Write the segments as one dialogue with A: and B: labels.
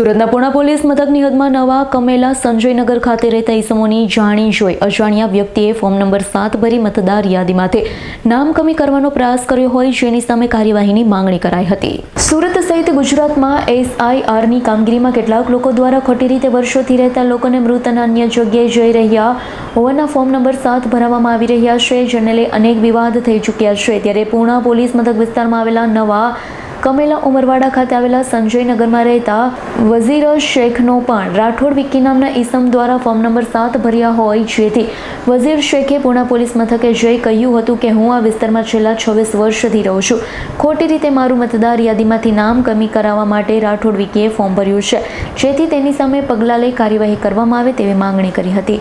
A: સુરતના પૂણા પોલીસ મથકની હદમાં નવા કમેલા સંજયનગર ખાતે રહેતા ઈસમોની જાણી જોઈ અજાણ્યા વ્યક્તિએ ફોર્મ નંબર સાત ભરી મતદાર યાદીમાંથી નામ કમી કરવાનો પ્રયાસ કર્યો હોય જેની સામે કાર્યવાહીની માંગણી કરાઈ હતી. સુરત સહિત ગુજરાતમાં એસઆઈઆરની કામગીરીમાં કેટલાક લોકો દ્વારા ખોટી રીતે વર્ષોથી રહેતા લોકોને મૃત અને અન્ય જગ્યાએ જઈ રહ્યા હોવાના ફોર્મ નંબર સાત ભરાવવામાં આવી રહ્યા છે, જેને લઈ અનેક વિવાદ થઈ ચૂક્યા છે. ત્યારે પૂણા પોલીસ મથક વિસ્તારમાં આવેલા નવા કમેલા ઉમરવાડા ખાતે આવેલા સંજયનગરમાં રહેતા વઝીર શેખનો પણ રાઠોડ વિક્કી નામના ઈસમ દ્વારા ફોર્મ નંબર સાત ભર્યા હોય જેથી વઝીર શેખે પૂના પોલીસ મથકે જઈ કહ્યું હતું કે હું આ વિસ્તારમાં છેલ્લા છવ્વીસ વર્ષથી રહું છું. ખોટી રીતે મારું મતદાર યાદીમાંથી નામ કમી કરાવવા માટે રાઠોડ વિક્કીએ ફોર્મ ભર્યું છે. જેથી તેની સામે પગલાં લઈ કાર્યવાહી કરવામાં આવે તેવી માંગણી કરી હતી.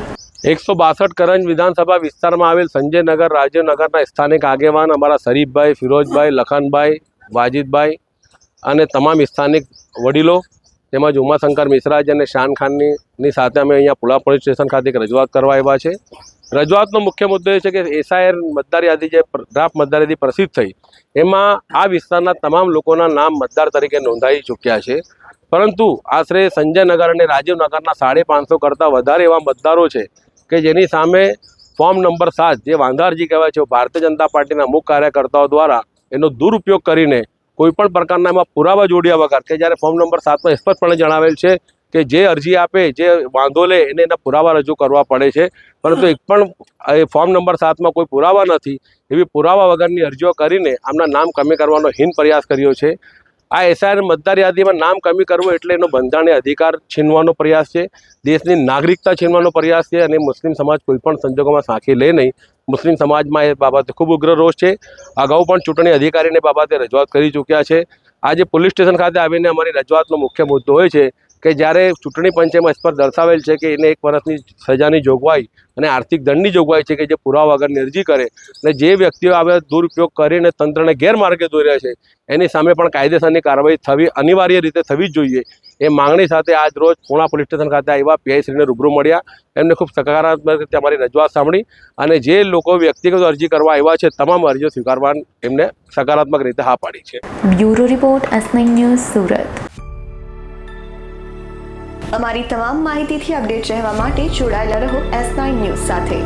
B: એકસો બાસઠ કરંજ વિધાનસભા વિસ્તારમાં આવેલ સંજયનગર રાજીવનગરના સ્થાનિક આગેવાન અમારા શરીફભાઈ, ફિરોજભાઈ, લખનભાઈ વાજીદભાઈ અને તમામ સ્થાનિક વડીલો તેમજ ઉમાશંકર મિશ્રાજ અને શાન ખાનની સાથે અમે અહીંયા પુલા પોલીસ સ્ટેશન ખાતે રજૂઆત કરવા આવ્યા છે. રજૂઆતનો મુખ્ય મુદ્દો એ છે કે એસઆઈઆર મતદાર યાદી જે ડ્રાફ્ટ મતદાર પ્રસિદ્ધ થઈ, એમાં આ વિસ્તારના તમામ લોકોના નામ મતદાર તરીકે નોંધાઈ ચૂક્યા છે. પરંતુ આશરે સંજયનગર અને રાજીવનગરના સાડે પાંચસો કરતાં વધારે એવા મતદારો છે કે જેની સામે ફોર્મ નંબર સાત જે વાંધારજી કહેવાય છે, ભારતીય જનતા પાર્ટીના મુખ્ય કાર્યકર્તાઓ દ્વારા એનો દુરુપયોગ કરીને કોઈપણ પ્રકારના એમાં પુરાવા જોડ્યા વગર, કે જ્યારે ફોર્મ નંબર સાતમાં સ્પષ્ટપણે જણાવેલ છે કે જે અરજી આપે, જે વાંધો લે, એને એના પુરાવા રજૂ કરવા પડે છે. પરંતુ એક પણ એ ફોર્મ નંબર સાતમાં કોઈ પુરાવા નથી, એવી પુરાવા વગરની અરજીઓ કરીને આમના નામ કમી કરવાનો હિન પ્રયાસ કર્યો છે. આ એસઆઈઆર મતદાર યાદીમાં નામ કમી કરવું એટલે એનો બંધારણીય અધિકાર છીનવાનો પ્રયાસ છે. દેશની નાગરિકતા છીનવાનો પ્રયાસ છે અને મુસ્લિમ સમાજ કોઈ પણ સંજોગોમાં સાંખી લે નહીં. મુસ્લિમ સમાજમાં એ બાબતે ખૂબ ઉગ્ર રોષ છે. અગાઉ પણ ચૂંટણી અધિકારીને બાબતે રજૂઆત કરી ચૂક્યા છે. આજે પોલીસ સ્ટેશન ખાતે આવીને અમારી રજૂઆતનો મુખ્ય મુદ્દો હોય છે કે જ્યારે ચૂંટણી પંચેમાં સ્પષ્ટ દર્શાવેલ છે કે એને એક વર્ષની સજાની જોગવાઈ અને આર્થિક દંડની જોગવાઈ છે કે જે પુરાવા વગરની અરજી કરે અને જે વ્યક્તિઓ આવે દુરુપયોગ કરીને તંત્રને ગેરમાર્ગે દોર્યા છે, એની સામે પણ કાયદેસરની કાર્યવાહી થવી અનિવાર્ય રીતે થવી જ જોઈએ. એ માંગણી સાથે આજ રોજ પૂણા પોલીસ સ્ટેશન ખાતે આવ્યા પીઆઈશ્રીને રૂબરૂ મળ્યા. એમને ખૂબ સકારાત્મક રીતે અમારી રજૂઆત સાંભળી અને જે લોકો વ્યક્તિગત અરજી કરવા આવ્યા છે, તમામ અરજીઓ સ્વીકારવા એમને સકારાત્મક રીતે હા પાડી છે.
A: Bureau report news, Surat.
C: અમારી તમામ માહિતીથી અપડેટ રહેવા માટે જોડાયેલા રહો એસ નાઇન ન્યૂઝ સાથે.